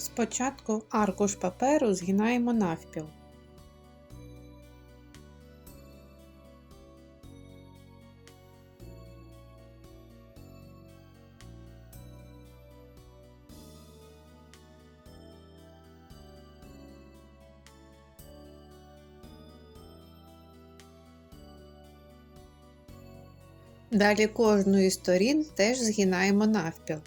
Спочатку аркуш паперу згинаємо навпіл. Далі кожну із сторін теж згинаємо навпіл.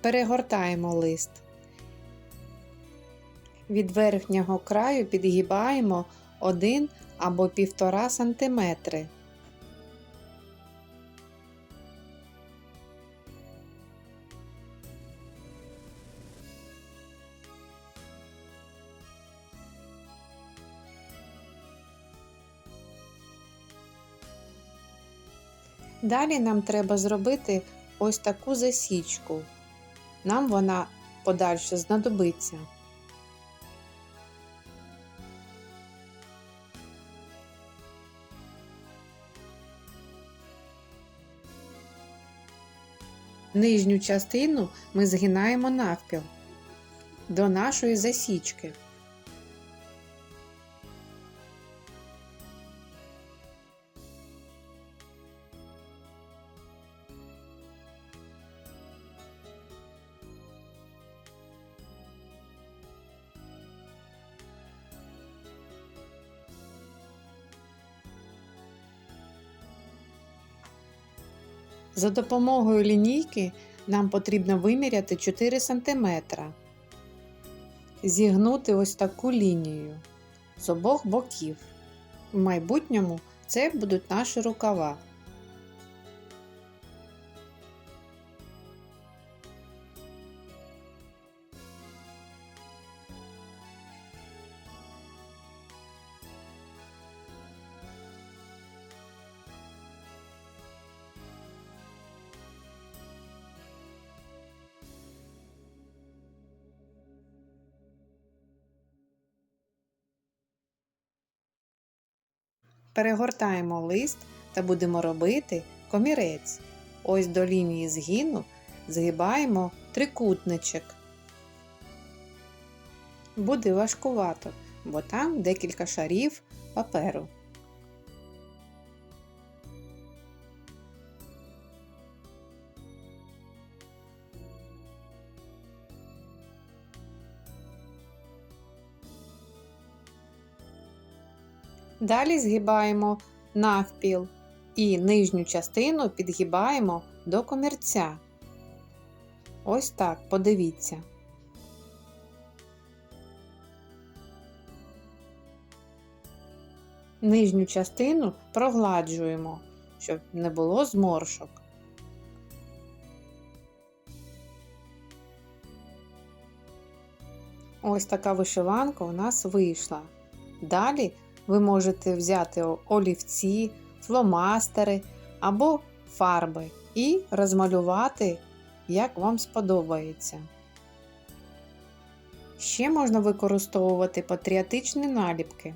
Перегортаємо лист. Від верхнього краю підгибаємо 1 або 1,5 см. Далі нам треба зробити ось таку засічку. Нам вона подальше знадобиться. Нижню частину ми згинаємо навпіл до нашої засічки. За допомогою лінійки нам потрібно виміряти 4 см. Зігнути ось таку лінію з обох боків. В майбутньому це будуть наші рукава. Перегортаємо лист та будемо робити комірець. Ось до лінії згину згибаємо трикутничок. Буде важкувато, бо там декілька шарів паперу. Далі згибаємо навпіл і нижню частину підгибаємо до комірця. Ось так, подивіться. Нижню частину прогладжуємо, щоб не було зморшок. Ось така вишиванка у нас вийшла. Далі ви можете взяти олівці, фломастери або фарби і розмалювати, як вам сподобається. Ще можна використовувати патріотичні наліпки.